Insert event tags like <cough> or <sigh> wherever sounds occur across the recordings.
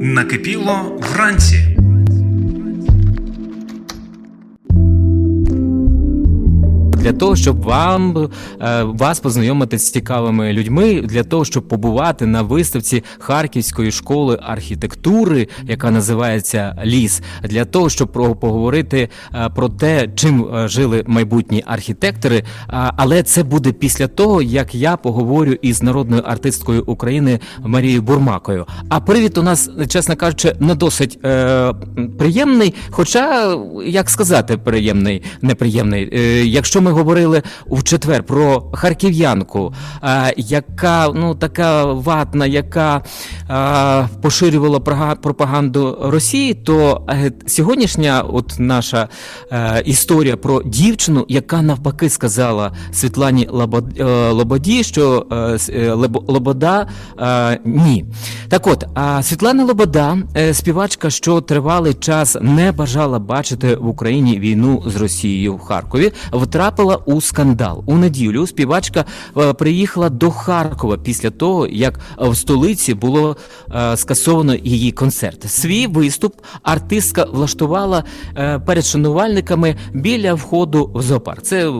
Накипіло вранці. Для того, щоб вам е, вас познайомити з цікавими людьми, для того, щоб побувати на виставці Харківської школи архітектури, яка називається Ліс, для того, щоб поговорити е, про те, чим е, жили майбутні архітектори. Але це буде після того, як я поговорю із народною артисткою України Марією Бурмакою. А привід у нас, чесно кажучи, не досить е, приємний. Хоча, як сказати, приємний, неприємний. Е, якщо ми говорили в четвер про харків'янку, е, яка ну така ватна, яка е, поширювала пропаганду Росії, то е, сьогоднішня, от наша історія про дівчину, яка навпаки сказала Світлані Лободі, що Лобода ні. Так от, а Світлана Лобода, співачка, що тривалий час не бажала бачити в Україні війну з Росією в Харкові, втрапила у скандал. У неділю співачка е, приїхала до Харкова після того, як в столиці було е, скасовано її концерт. Свій виступ артистка влаштувала е, перед шанувальниками біля входу в зоопарк. Це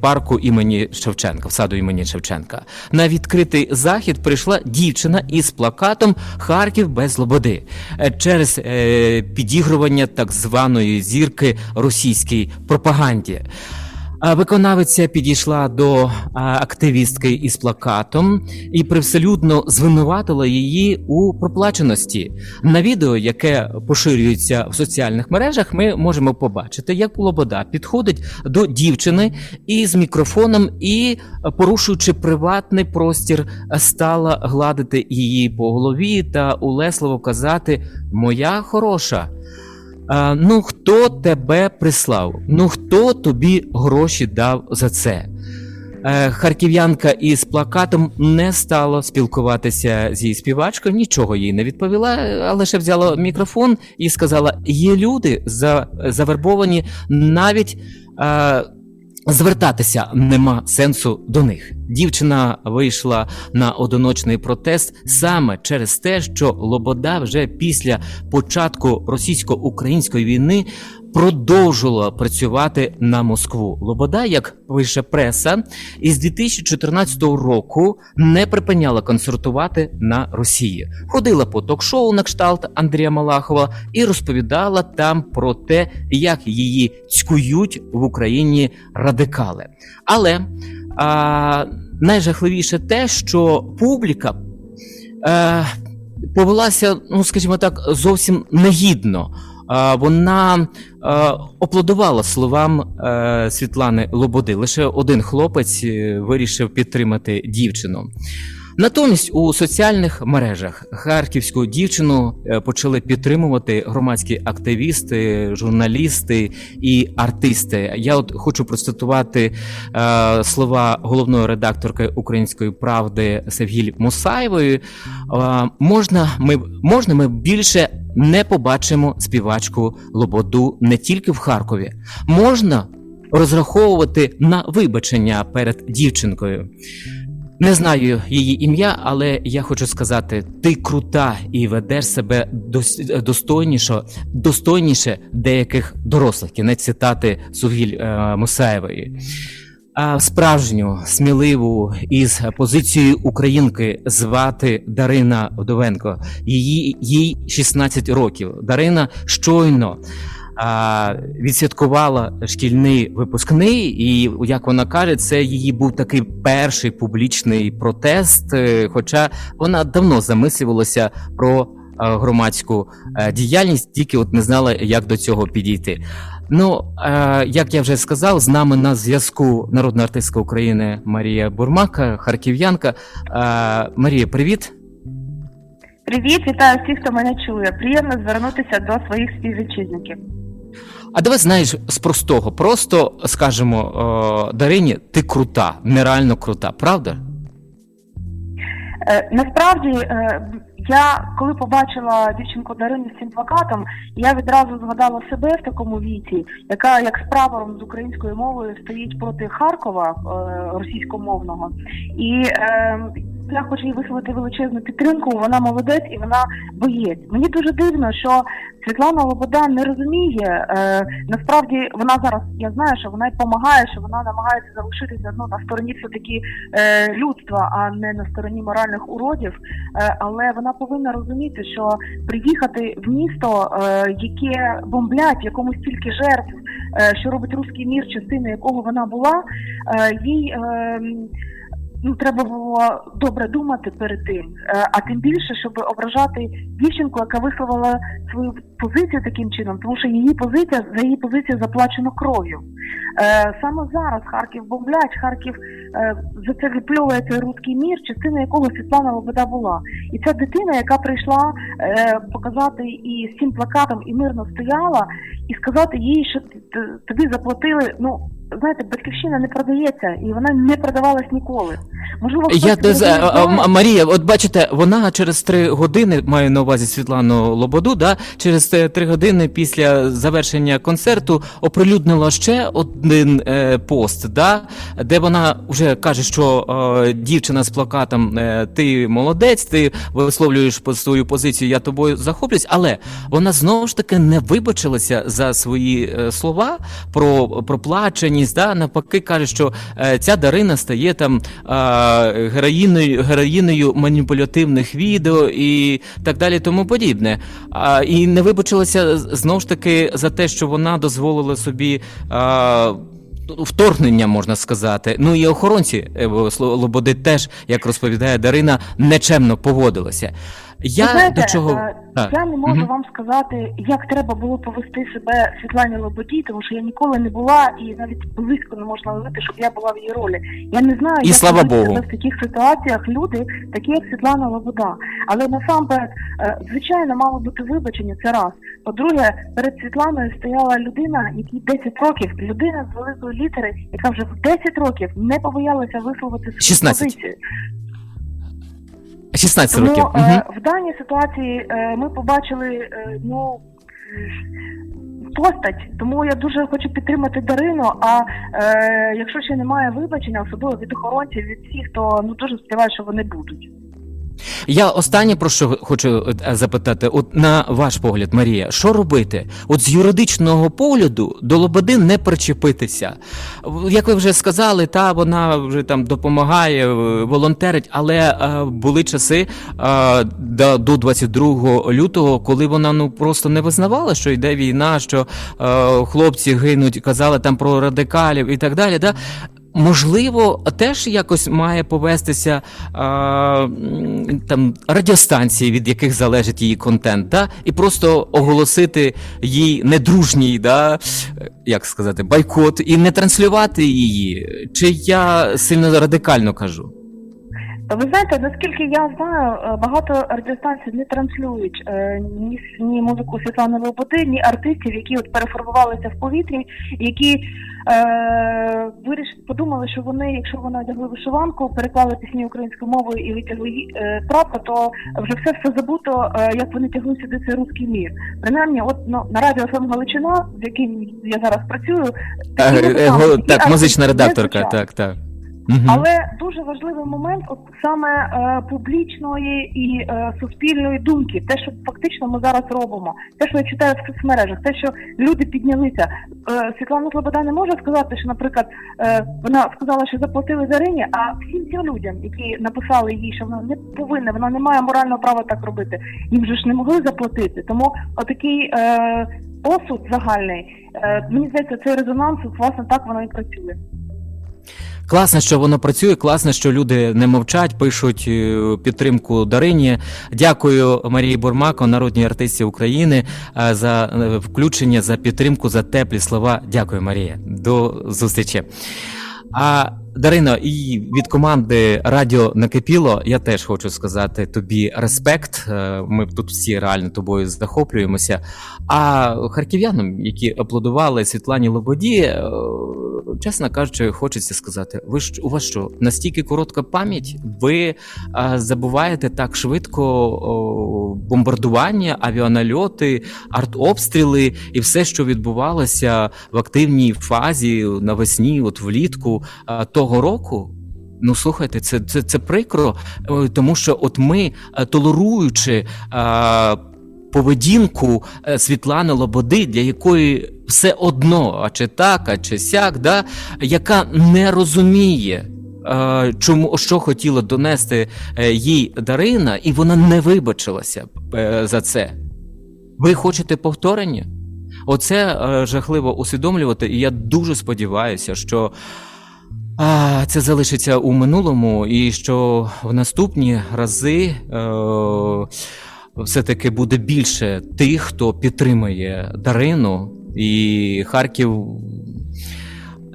парку імені Шевченка, в саду імені Шевченка. На відкритий захід прийшла дівчина із плакатом Харків без лободи через підігрування так званої зірки російській пропаганді. Виконавиця підійшла до активістки із плакатом і привселюдно звинуватила її у проплаченості. На відео, яке поширюється в соціальних мережах, ми можемо побачити, як Лобода підходить до дівчини із мікрофоном і, порушуючи приватний простір, стала гладити її по голові та улесливо казати Моя хороша. Ну, хто тебе прислав? Ну хто тобі гроші дав за це? Е, Харків'янка із плакатом не стала спілкуватися зі співачкою, нічого їй не відповіла, а лише взяла мікрофон і сказала: є люди за, завербовані навіть. Звертатися нема сенсу до них. Дівчина вийшла на одиночний протест саме через те, що Лобода вже після початку російсько-української війни продовжувала працювати на Москву. Лобода, як пише преса, із 2014 року не припиняла концертувати на Росії. Ходила по ток-шоу на кшталт Андрія Малахова і розповідала там про те, як її цькують в Україні радикали. Але а, найжахливіше те, що публіка е, повелася, ну скажімо так, зовсім негідно. Вона оплодувала словам е, Світлани Лободи. Лише один хлопець е, вирішив підтримати дівчину. Натомість у соціальних мережах харківську дівчину е, почали підтримувати громадські активісти, журналісти і артисти. Я от хочу процитувати е, слова головної редакторки Української правди Севгіль Мусаєвої. Е, можна, ми, можна ми більше не побачимо співачку Лободу не тільки в Харкові. Можна розраховувати на вибачення перед дівчинкою. Не знаю її ім'я, але я хочу сказати: ти крута і ведеш себе дос- достойніше, достойніше деяких дорослих. Кінець цитати Сугіль е, Мусаєвої. А справжню, сміливу із позицією українки звати Дарина Вдовенко. Її їй 16 років. Дарина щойно відсвяткувала шкільний випускний, і як вона каже, це її був такий перший публічний протест. е, Хоча вона давно замислювалася про е, громадську е, діяльність, тільки от не знала, як до цього підійти. Ну, як я вже сказав, з нами на зв'язку народна артистка України Марія Бурмака, харків'янка. Марія, привіт. Привіт, вітаю всіх, хто мене чує. Приємно звернутися до своїх співвітчизників. А давай знаєш з простого, просто скажемо е, Дарині, ти крута, нереально крута, правда? Е, насправді, е, я коли побачила дівчинку Дарину з цим плакатом, я відразу згадала себе в такому віці, яка як з прапором з українською мовою стоїть проти Харкова російськомовного. І я хочу їй висловити величезну підтримку. Вона молодець і вона боєць. Мені дуже дивно, що Світлана Лобода не розуміє. Е, насправді вона зараз, я знаю, що вона й допомагає, що вона намагається залишитися ну, на стороні все таки е, людства, а не на стороні моральних уродів. Е, але вона повинна розуміти, що приїхати в місто, е, яке бомблять, якому стільки жертв, е, що робить руський мір, частиною якого вона була, е, їй. Е, Ну, треба було добре думати перед тим, Е, а тим більше, щоб ображати дівчинку, яка висловила свою позицію таким чином, тому що її позиція за її позицію заплачено кров'ю. Е, саме зараз Харків бомблять, Харків е, за це випльовується руський мір, частина якого Світлана Лобода була. І ця дитина, яка прийшла показати і з цим плакатом і мирно стояла, і сказати їй, що тобі заплатили. Ну знаєте, батьківщина не продається, і вона не продавалась ніколи. Можливо, Я де- знає. а, Марія, от бачите, вона через три години маю на увазі Світлану Лободу. Да, через три години після завершення концерту оприлюднила ще один е, пост, да, де вона вже каже, що е, дівчина з плакатом е, Ти молодець, ти висловлюєш по- свою позицію, я тобою захоплююсь, але вона знову ж таки не вибачилася за свої е, слова про проплаченість. Да, навпаки, каже, що е, ця Дарина стає там е, героїною, героїною маніпулятивних відео і так далі, тому подібне. А, і не вибачилася знову ж таки за те, що вона дозволила собі. А, Вторгнення можна сказати. Ну і охоронці е, Лободи теж, як розповідає Дарина, нечемно поводилися. Я знаєте, до чого е, Так. я не можу Мгм. вам сказати, як треба було повести себе Світлані Лободі, тому що я ніколи не була і навіть близько не можна уявити, щоб я була в її ролі. Я не знаю, І як слава Богу. в таких ситуаціях люди, такі як Світлана Лобода. Але насамперед, е, звичайно, мало бути вибачення. Це раз. По-друге, перед Світланою стояла людина, якій 10 років, людина з великої літери, яка вже в 10 років не побоялася висловити свою позицію. 16 Тому років. е, Угу. в даній ситуації е, ми побачили е, ну постать. Тому я дуже хочу підтримати Дарину. А е, якщо ще немає вибачення, особливо від охоронців, від всіх, то ну дуже сподіваюся, що вони будуть. Я останнє про що хочу е, запитати: от на ваш погляд, Марія, що робити? От з юридичного погляду до Лободи не причепитися. Як ви вже сказали, та вона вже там допомагає, е, волонтерить, але е, були часи е, до, до 22 лютого, коли вона ну просто не визнавала, що йде війна, що е, хлопці гинуть, казали там про радикалів і так далі. Да? Можливо, теж якось має повестися а, там радіостанції, від яких залежить її контент, да? і просто оголосити їй недружній, да? е, як сказати, байкот, і не транслювати її. Чи я сильно радикально кажу? Ви знаєте, наскільки я знаю, е, багато радіостанцій не транслюють е, ні, ні музику Світлани Лободи, ні артистів, які от переформувалися в повітрі, які е, вирішили, подумали, що вони, якщо вони одягли вишиванку, переклали пісні українською мовою і витягли е, прапор, то вже все все забуто, е, як вони тягли сюди цей русський мір. Принаймні, от ну, на радіо ФМ Галичина, з яким я зараз працюю, Е, е, такі Так, музична редакторка, так, так. Мгм. Але дуже важливий момент, от саме е, публічної і е, суспільної думки, те, що фактично ми зараз робимо, те, що я читаю в соцмережах, те, що люди піднялися. Е, Світлана Слобода не може сказати, що, наприклад, е, вона сказала, що заплатили Зарині, а всім цим людям, які написали їй, що вона не повинна, вона не має морального права так робити. Їм же ж не могли заплатити. Тому отакий е, осуд загальний, е, мені здається, цей резонанс, власне, так воно і працює. Класно, що воно працює. Класно, що люди не мовчать, пишуть е, підтримку Дарині. Дякую Марії Бурмако, народній артисті України, е, за е, включення, за підтримку, за теплі слова. Дякую, Марія. До зустрічі. А Дарино, і від команди Радіо Накипіло я теж хочу сказати тобі респект. Ми тут всі реально тобою захоплюємося. А харків'янам, які аплодували Світлані Лободі, чесно кажучи, хочеться сказати: ви ж у вас що настільки коротка пам'ять? Ви а, забуваєте так швидко о, бомбардування, авіанальоти, артобстріли і все, що відбувалося в активній фазі навесні, от влітку а, того року. Ну слухайте, це, це, це прикро, тому що от ми, толеруючи е, поведінку е, Світлани Лободи, для якої все одно, а чи так, а чи сяк, да, яка не розуміє. е, Чому що хотіла донести е, їй Дарина, і вона не вибачилася е, за це. Ви хочете повторення? Оце жахливо усвідомлювати, і я дуже сподіваюся, що а, це залишиться у минулому, і що в наступні рази все-таки буде більше тих, хто підтримує Дарину, і Харків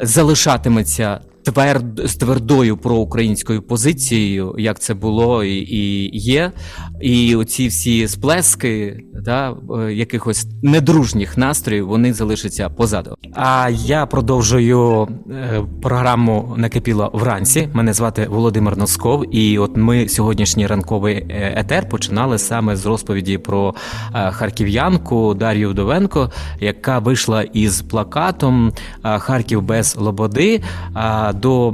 залишатиметься тверд, з твердою проукраїнською позицією, як це було і, і є. І оці всі сплески да, е, якихось недружніх настроїв вони залишаться позаду. А я продовжую е, програму Накипіло вранці. Мене звати Володимир Носков, і от ми сьогоднішній ранковий е, етер починали саме з розповіді про харків'янку Дар'ю Вдовенко, яка вийшла із плакатом Харків без Лободи до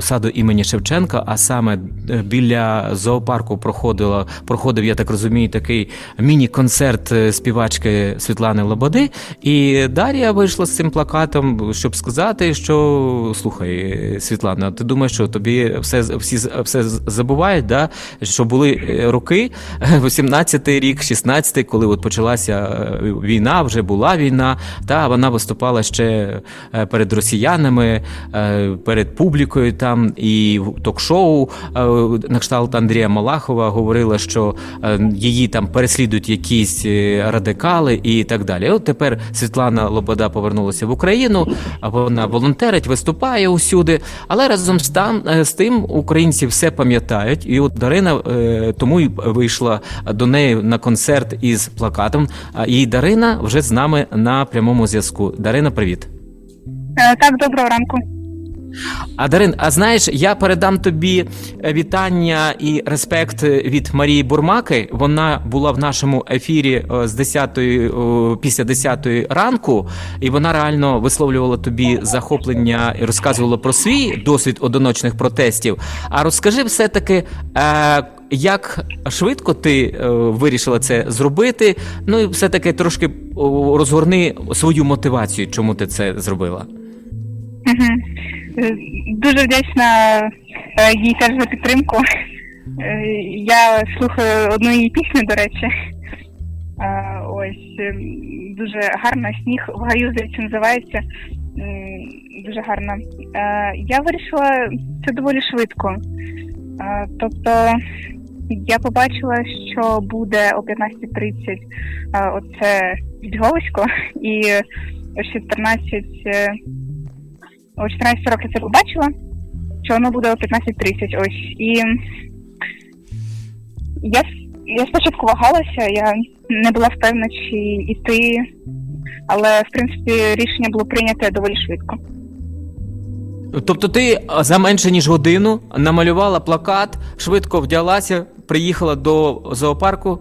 саду імені Шевченка, а саме е, біля зоопарку проходило, проходив, я так розумію, такий міні-концерт е, співачки Світлани Лободи. І Дар'я вийшла з цим плакатом, щоб сказати, що слухай, е, Світлана, ти думаєш, що тобі все всі все забувають, да? що були е, роки, <laughs> 18-й рік, 16-й, коли от почалася е, війна, вже була війна, та вона виступала ще е, перед росіянами, е, перед публікою там і ток-шоу е, на кшталт Андрія Малахова говорила, що е, її там переслідують якісь е, радикали і так далі. От тепер Світлана Лобода повернулася в Україну, вона волонтерить, виступає усюди. Але разом з там з тим українці все пам'ятають. І от Дарина тому й вийшла до неї на концерт із плакатом. І Дарина вже з нами на прямому зв'язку. Дарина, привіт. Так, доброго ранку. А Дарин, а знаєш, я передам тобі е, вітання і респект від Марії Бурмаки. Вона була в нашому ефірі е, з 10 після 10 ранку, і вона реально висловлювала тобі захоплення і розказувала про свій досвід одиночних протестів. А розкажи все-таки. Е, як швидко ти е, вирішила це зробити? Ну і все-таки трошки о, розгорни свою мотивацію, чому ти це зробила? Мгм. Дуже вдячна е, їй теж за підтримку. Е, Я слухаю одну її пісню, до речі. Е, Ось дуже гарна сніг в гаю, здається, називається. Дуже гарна. Я вирішила це доволі швидко. Тобто я побачила, що буде о 15.30 е, оце відголосько, і о 14 е, о 14 років це побачила, що воно буде о 15.30. Ось. І я, я спочатку вагалася, я не була впевнена, чи йти, але в принципі рішення було прийняте доволі швидко. Тобто ти за менше ніж годину намалювала плакат, швидко вдялася, приїхала до зоопарку.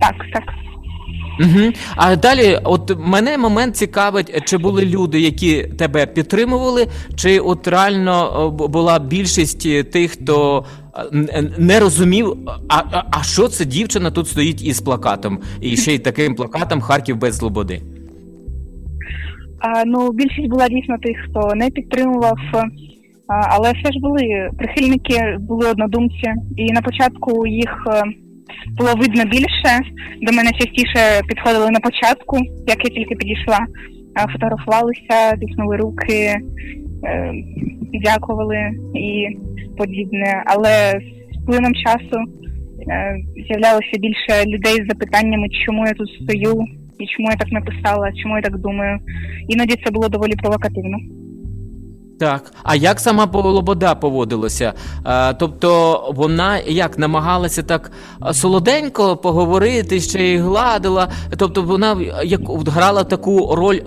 Так, так. Угу. А далі, от мене момент цікавить, чи були люди, які тебе підтримували, чи от реально була більшість е, тих, хто е, не розумів, а, а, а що це дівчина тут стоїть із плакатом, і ще й таким плакатом Харків без Слободи. А, ну, більшість була дійсно тих, хто не підтримував, але все ж були прихильники, були однодумці, і на початку їх е, було видно більше. До мене частіше підходили на початку, як я тільки підійшла, фотографувалися, тиснули руки, е, дякували і подібне. Але з плином часу е, з'являлося більше людей з запитаннями, чому я тут стою. І чому я так написала, чому я так думаю. Іноді це було доволі провокативно. Так, а як сама Лобода поводилася? Е, тобто вона як намагалася так е, солоденько поговорити, ще й гладила. Тобто вона як грала таку роль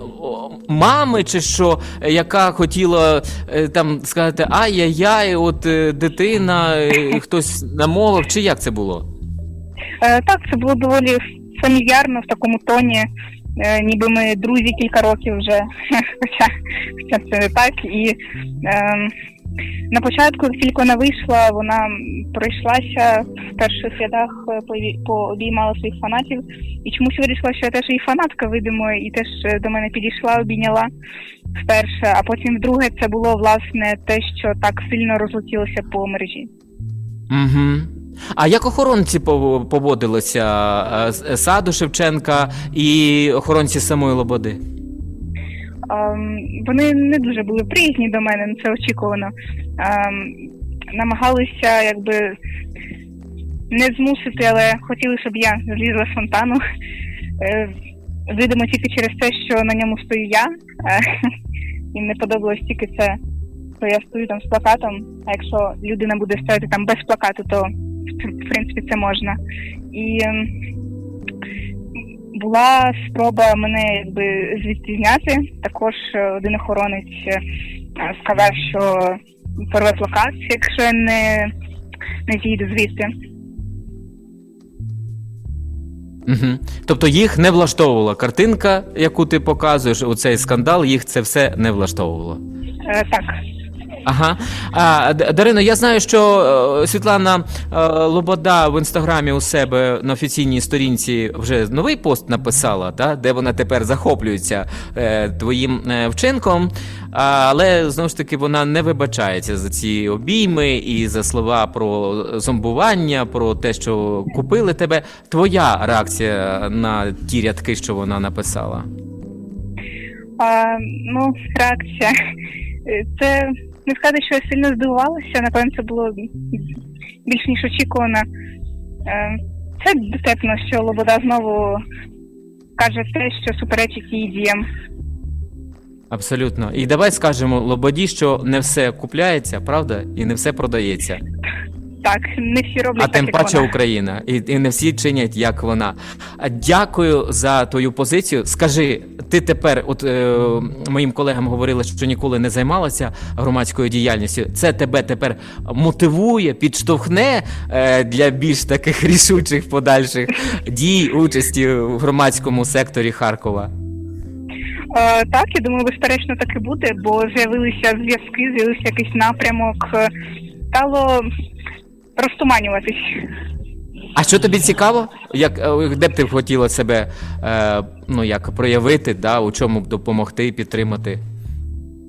мами, чи що, яка хотіла е, там сказати ай-яй-яй, от дитина, е, хтось намовив, чи як це було? Так, це було доволі фамільярно в такому тоні. Е, ніби ми друзі кілька років вже, <laughs> хоча, хоча це не так. І е, на початку, тільки вона вийшла, вона пройшлася в перших рядах, е, пообіймала своїх фанатів. І чомусь вирішила, що я теж її фанатка, видимо, і теж е, до мене підійшла, обійняла вперше. А потім вдруге це було власне те, що так сильно розлетілося по мережі. Угу. А як охоронці поводилися е, саду Шевченка і охоронці самої Лободи? Ем, вони не дуже були приязні до мене, ну, це очікувано. Ем, намагалися якби не змусити, але хотіли, щоб я злізла з фонтану. Е, видимо, тільки через те, що на ньому стою я. Е, їм не подобалось тільки це, що я стою там з плакатом. А якщо людина буде стояти там без плакату, то в принципі це можна. І ем, була спроба мене якби звідти зняти. Також е, один охоронець е, сказав, що порве плакат, якщо я не, не зійду звідти. Угу. Тобто їх не влаштовувала картинка, яку ти показуєш, оцей скандал, їх це все не влаштовувало. Е, так. Ага. А, Дарино, я знаю, що е, Світлана е, Лобода в інстаграмі у себе на офіційній сторінці вже новий пост написала, та, де вона тепер захоплюється е, твоїм вчинком. Але знову ж таки вона не вибачається за ці обійми і за слова про зомбування, про те, що купили тебе. Твоя реакція на ті рядки, що вона написала? А, ну, реакція. Це не сказати, що я сильно здивувалася, напевно, це було більш ніж очікувано. Е, Це дотепно, що Лобода знову каже те, що суперечить її діям. Абсолютно. І давай скажемо Лободі, що не все купляється, правда, і не все продається. Так, не всі роблять А так, тим як паче вона. Україна, і, і не всі чинять, як вона. Дякую за твою позицію. Скажи, ти тепер, от е, моїм колегам говорила, що ніколи не займалася громадською діяльністю. Це тебе тепер мотивує, підштовхне е, для більш таких рішучих подальших дій, участі в громадському секторі Харкова. Е, так, я думаю, безперечно так і буде, бо з'явилися зв'язки, з'явився якийсь напрямок, е, стало розтуманюватись. А що тобі цікаво? Як е, де б ти хотіла себе е, ну як проявити, да, у чому б допомогти, підтримати?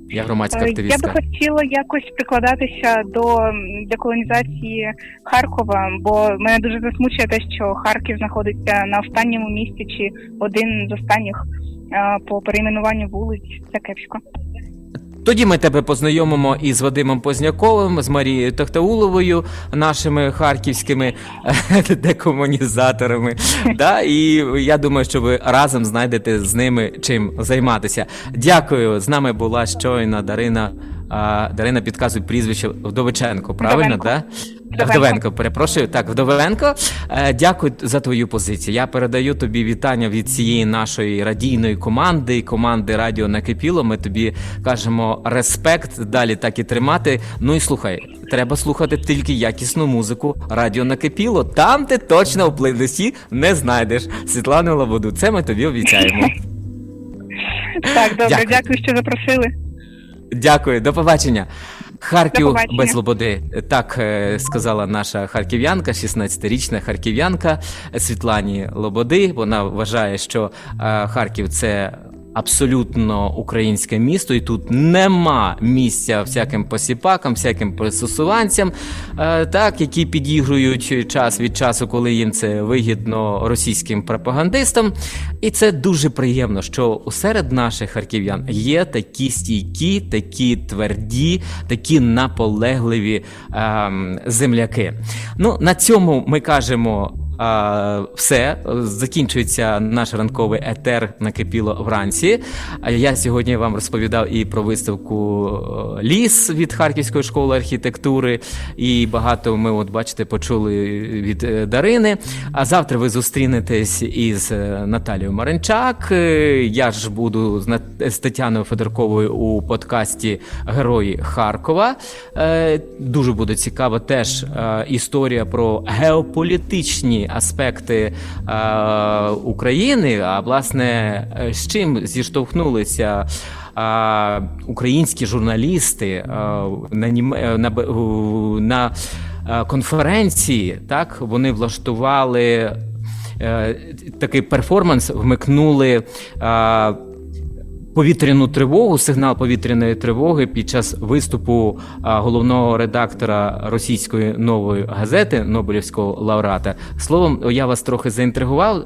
Я громадська Е, Я би хотіла якось прикладатися до деколонізації Харкова, бо мене дуже засмучує те, що Харків знаходиться на останньому місці чи один з останніх е, по перейменуванню вулиць. Це кепсько. Тоді ми тебе познайомимо із Вадимом Позняковим, з Марією Тахтауловою, нашими харківськими е, <laughs> декомунізаторами. Да? І я думаю, що ви разом знайдете з ними чим займатися. Дякую. З нами була щойна Дарина. Дарина підказує прізвище Вдовиченко, правильно? так? Да? Вдовенко. Вдовенко, перепрошую. Так, Вдовенко. Е, Дякую за твою позицію. Я передаю тобі вітання від цієї нашої радійної команди, команди Радіо Накипіло. Ми тобі кажемо респект, далі так і тримати. Ну і слухай, треба слухати тільки якісну музику Радіо Накипіло. Там ти точно в плейлисті не знайдеш Світлану Лободу. Це ми тобі обіцяємо. Так, добре, Дякую. дякую, що запросили. Дякую, до побачення. Харків без лободи. Так е, сказала наша харків'янка, 16-річна харків'янка Світлані Лободи. Вона вважає, що е, Харків це. Абсолютно українське місто, і тут нема місця всяким посіпакам, всяким присусуванцям, е, так, які підігрують час від часу, коли їм це вигідно російським пропагандистам. І це дуже приємно, що серед наших харків'ян є такі стійкі, такі тверді, такі наполегливі ем, земляки. Ну, на цьому ми кажемо. А, все закінчується наш ранковий етер накипіло вранці. А я сьогодні вам розповідав і про виставку е, ліс від Харківської школи архітектури, і багато ми, от бачите, почули від е, Дарини. А завтра ви зустрінетесь із е, Наталією Маринчак. Е, Я ж буду з Тетяною Федорковою у подкасті Герої Харкова. Дуже буде цікава теж історія про геополітичні аспекти е, України. А власне, е, з чим зіштовхнулися е, українські журналісти е, на, е, на, на е, конференції, так вони влаштували. Такий перформанс вмикнули е, повітряну тривогу, сигнал повітряної тривоги під час виступу головного редактора російської нової газети Нобелівського лауреата. Словом, я вас трохи заінтригував.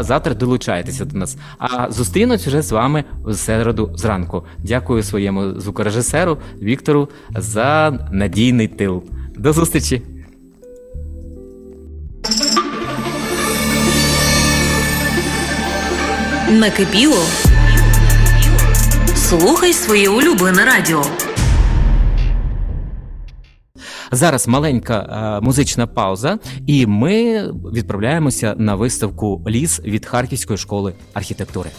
Завтра долучайтеся до нас. А зустрінусь вже з вами в середу зранку. Дякую своєму звукорежисеру Віктору за надійний тил. До зустрічі! Накипіло. Слухай своє улюблене радіо. Зараз маленька е, музична пауза, і ми відправляємося на виставку Ліс від Харківської школи архітектури.